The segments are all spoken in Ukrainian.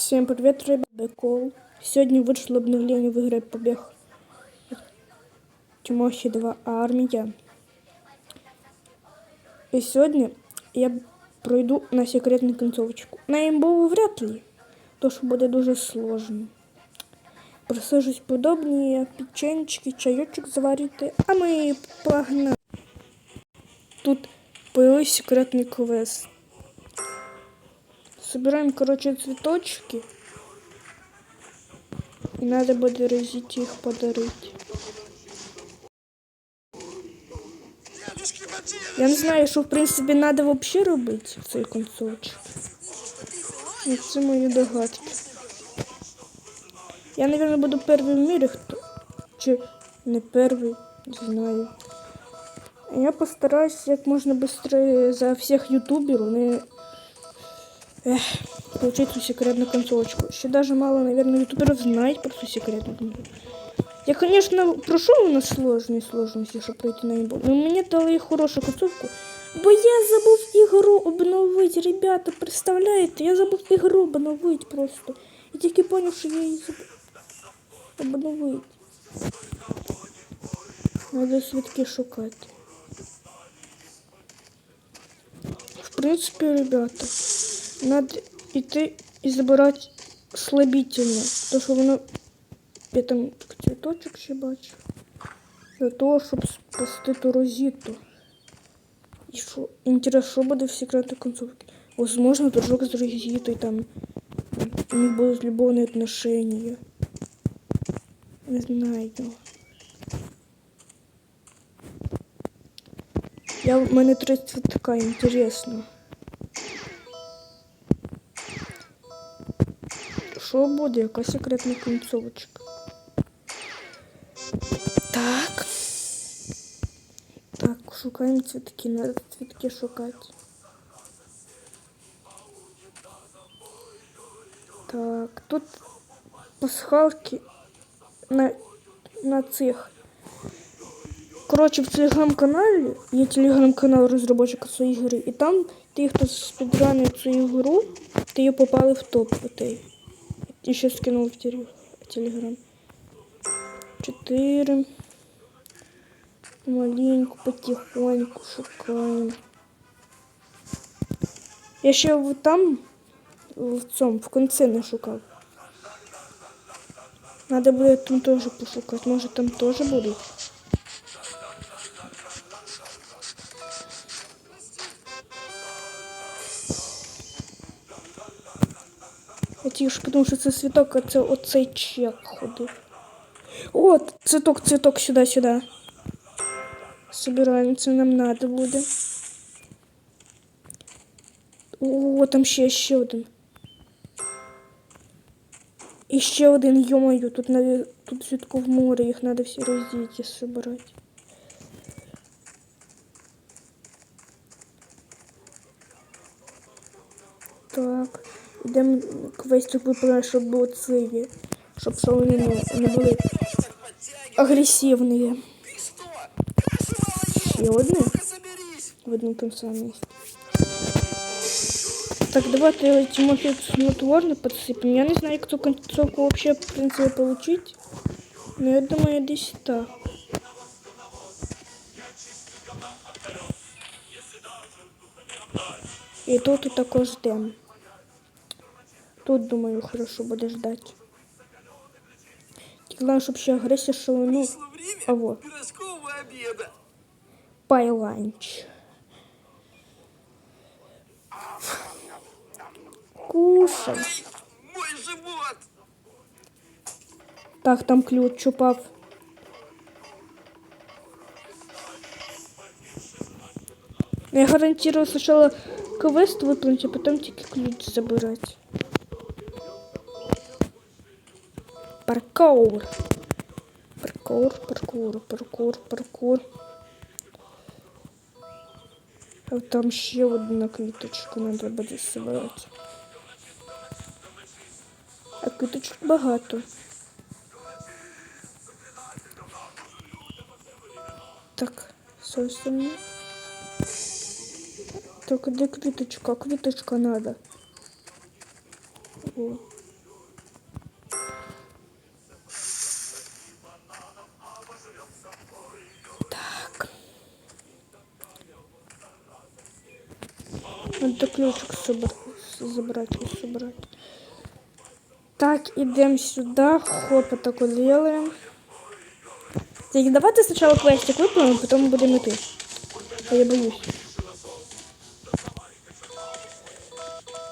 Всем привет, ребята. Сегодня вышло обновление в игре Побег Тимохи 2 Армия. И сегодня я пройду на секретну концовочку. На імбову вряд ли, то що буде дуже сложно. Присажусь подобні, печенечки, чайочок заварити, а ми погнали. Тут появився секретний квест. Собираем, короче, цветочки. И надо будет разить их подарить. Я не знаю, що в принципі надо вообще робити в цей концовочок. Ну, Це догадки. Я, наверное, буду перший в мірі, хто. Чи не перший, не знаю. Я постараюсь як можна быстрее за всех ютуберів не Эх, получить эту секретную концовочку. Еще даже мало, наверное, ютуберов знает про эту секретную концовочку. Я, конечно, прошел на сложные сложности, чтобы пройти на имбу, но мне дали хорошую концовку. Бо я забув ігру обновити, ребята, представляєте? Я забув ігру обновити просто. Я тільки поняв, що я її забув обновити. Надо свідки шукати. В принципе, ребята, Надо идти и забирать слабительне. То, що воно я там цвіточок ще бачу. Для того, щоб спасти ту розіту. І що? Інтересно, що буде в секретній концовці? Возможно, дружок з розітою там у них будуть любовні отношения. Не знаю. Я, в мене три цвітка, інтересно. Що буде? Яка секретна концовочка? Так. Так, шукаємо цвітки, надо цвітки шукати. Так, тут пасхалки на, на цих. Коротше, в телеграм-каналі є телеграм-канал розробочика цієї гри, і там ті, хто спідранив цю ігру, ті попали в топ. Отей. І ще скинув в телеграм. Чотири. Маленьку, потихоньку шукаємо. Я ще в- там, в в кінці не шукав. Надо буде там теж пошукати. Може там теж будуть. Я тільки ж подумав, що це цвіток, а це оцей чек ходив. От, цвіток, цвіток, сюди, сюди. Собираємо, це нам надо буде. О, там ще, ще один. І ще один, йомаю, тут, наві- тут цвітку в море, їх треба всі роздіти, собирати. йдемо квестик виправляємо, щоб було цигі. Щоб що вони не, не були агресивні. Ще одне? В одному тому самому місці. Так, давайте Тимофей снотворно подсыпем. Я не знаю, кто концовку вообще, в принципе, получить. Но я думаю, десь так. І тут і також ждем. Тут, думаю, хорошо буде ждать. Тільки Главное, щоб ще агресія шалану. Пришло время А вот. пирожкового обеда. Пайланч. Кушай. Ай, мой живот! Так, там ключ упав. Я гарантирую сначала квест выполнить, а потом тільки ключ забирать. Паркур. Паркур, паркур, паркур, паркур. А там ще одна квіточка надо буде збирати. А квіточок багато. Так, собственно. Только где квиточка? Квиточка надо. О. Надо ключик собрать, забрать и собрать. Так, идем сюда. Хоп, вот делаем. Так, давайте сначала квестик выполним, потом будем идти. А я боюсь.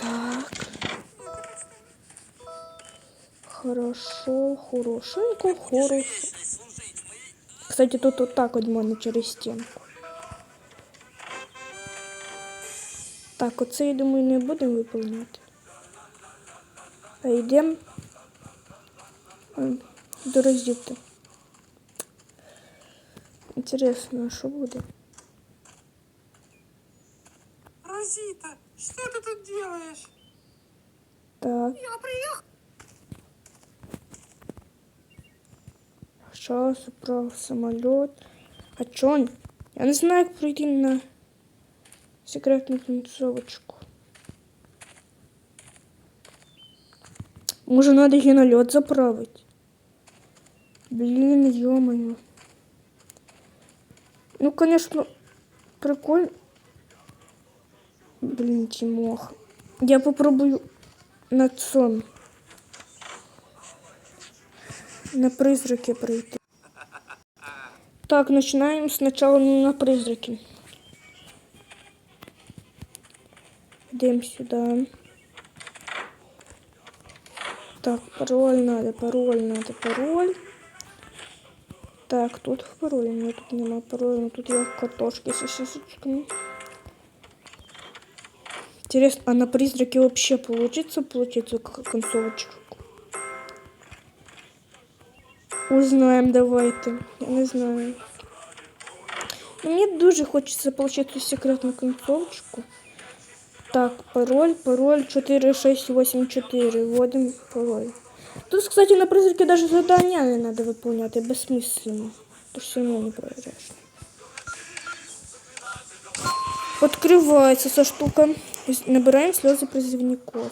Так. Хорошо, хорошенько, хорошо. Кстати, тут вот так вот можна через стінку. Так, оце, я думаю, не будемо виповняти. А йдемо м, до розітки. Інтересно, а що буде? Розита, что ты тут делаешь? Так, Я приехал. сейчас управ самоліт. А чо? Я не знаю, як пройти на секретну концовочку. Може, надо її на льот заправити? Блін, ё-моё. Ну, конечно, прикольно. Блин, Тимоха. Я попробую на сон. На призраки пройти. Так, начинаем сначала на призраки. Идем сюда. Так, пароль надо, пароль надо, пароль. Так, тут пароль, меня тут нема пароля, но тут я картошки с сосисочками. Интересно, а на призраке вообще получится получить эту к- концовочку? Узнаем, давайте. Я не знаю. Мне дуже хочется получить эту секретную концовочку. Так, пароль, пароль 4684. Вводим пароль. Тут, кстати, на призраке даже задания не надо выполнять, бессмысленно. Ты все равно не проверяешь. Открывается эта штука. С- Набираем слезы призывников.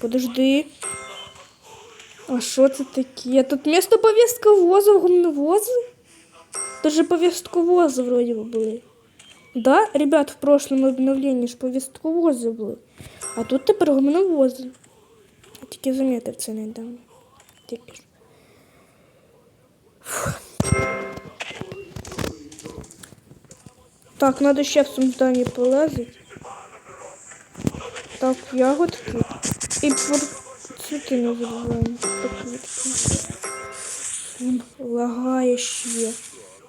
Подожди. А что это такие? Тут место повестковоза, гумновозы? Даже повестковозы вроде бы были. Да, ребят, в прошлом обновлении ж повестковозы были. А тут тепер гумновози. Я тільки замітив це недавно. Тільки ж. Так, надо ще в зданні полазити. Так, ягодки. І про цвіти не забуваємо. Лагає ще.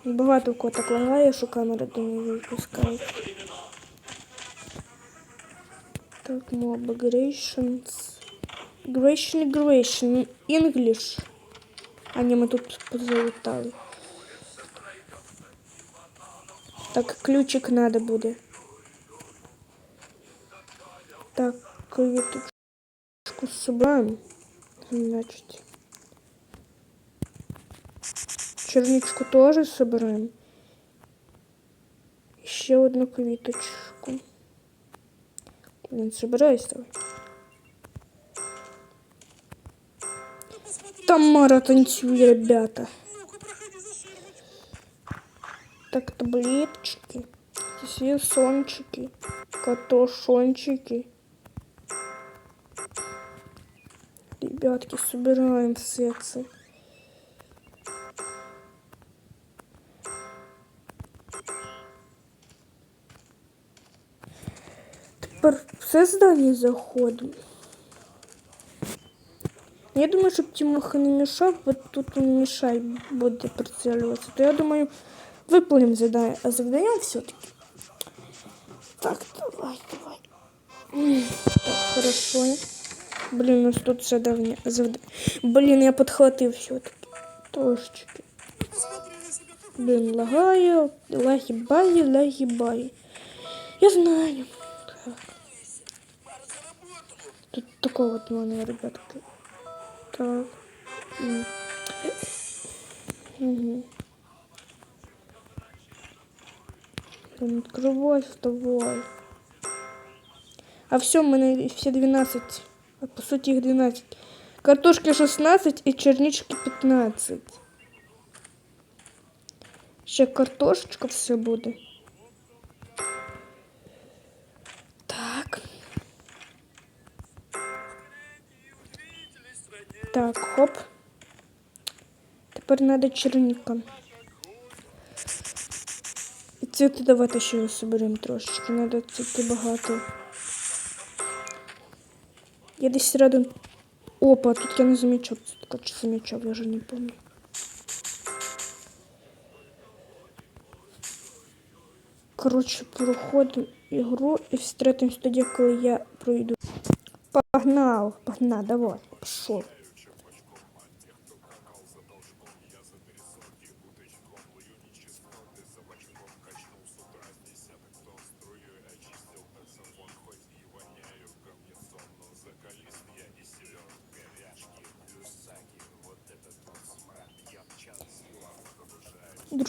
Багато в кого так лагає, що камера до не випускає. Так, mob migrations. Migration, migration. English. А ні, ми тут позалітали. Так, ключик надо буде. Так, квіточку собираем. Значит. Черничку тоже собираем. Еще одну квіточку. Блин, собираюсь давай. Тамара танцює, ребята. Так, таблеточки, сесончики, катошончики. Ребятки, собираем все Тепер все здання заходимо. Я думаю, щоб Тимоха не мішав, бо тут він мішай буде прицілюватися. То я думаю, а завдаем все-таки. Так, давай, давай. Так, хорошо. Блин, у нас тут задание. Завда... Блин, я подхватил все-таки. Трошечки. Блин, лагаю, лаги-баги, лаги-баги. Я знаю. Так. Тут такого вот манера, ребятки. Так. Блин, открывай, вставай. А все, мы на все 12. А по сути их 12. Картошки 16 и чернички 15. Ще картошечка все буде. Так, хоп. Тепер треба черніка. І цвіти давайте ще соберемо трошечки. Треба цвіти багато. Я десь рядом. Опа, тут я не замічав. Цвітка чи замічав, я вже не пам'ятаю. Коротше, проходимо ігру і встретимось тоді, коли я пройду. Погнал, погнал, давай, пішов.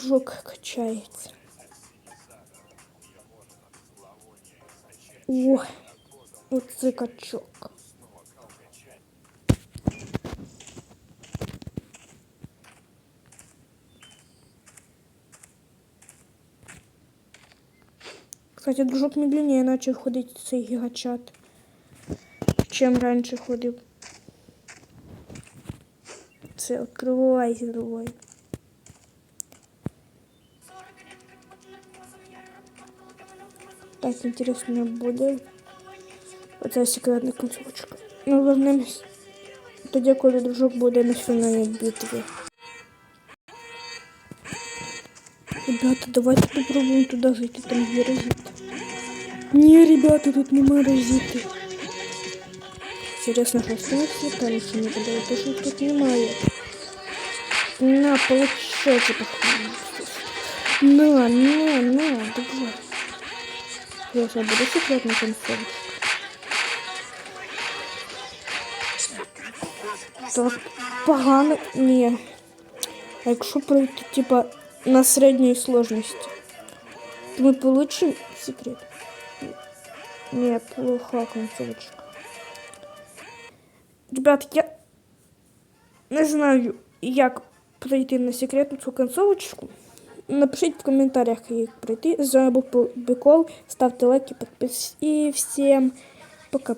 Дружок качається. Ох, оце качок. Кстати, дружок медленнее начал ходить цей гігачат, чим раніше ходив. Це відкривай, відкривай. Так, интересно буде. Оце секретна концовочка. Ну, вернемось тоді, коли дружок буде на фінальній битві. Ребята, давайте попробуем туда зайти, там є розіти. Ні, ребята, тут нема розіти. Интересно, що станеться, там що не буде, то що тут немає. На, получайте, похуй. На, на, на, давай. Я вже буду секретна концовочка. Так, погано. Ні. А якщо пройти, типа, на середній сложності, ми получим секрет. Ні, плоха концовочка. Ребят, я не знаю, як пройти на секретну цю концовочку. Напишіть в коментарях, як пройти. З вами був Бикол. Ставте лайки, підписуйтесь. І всім пока.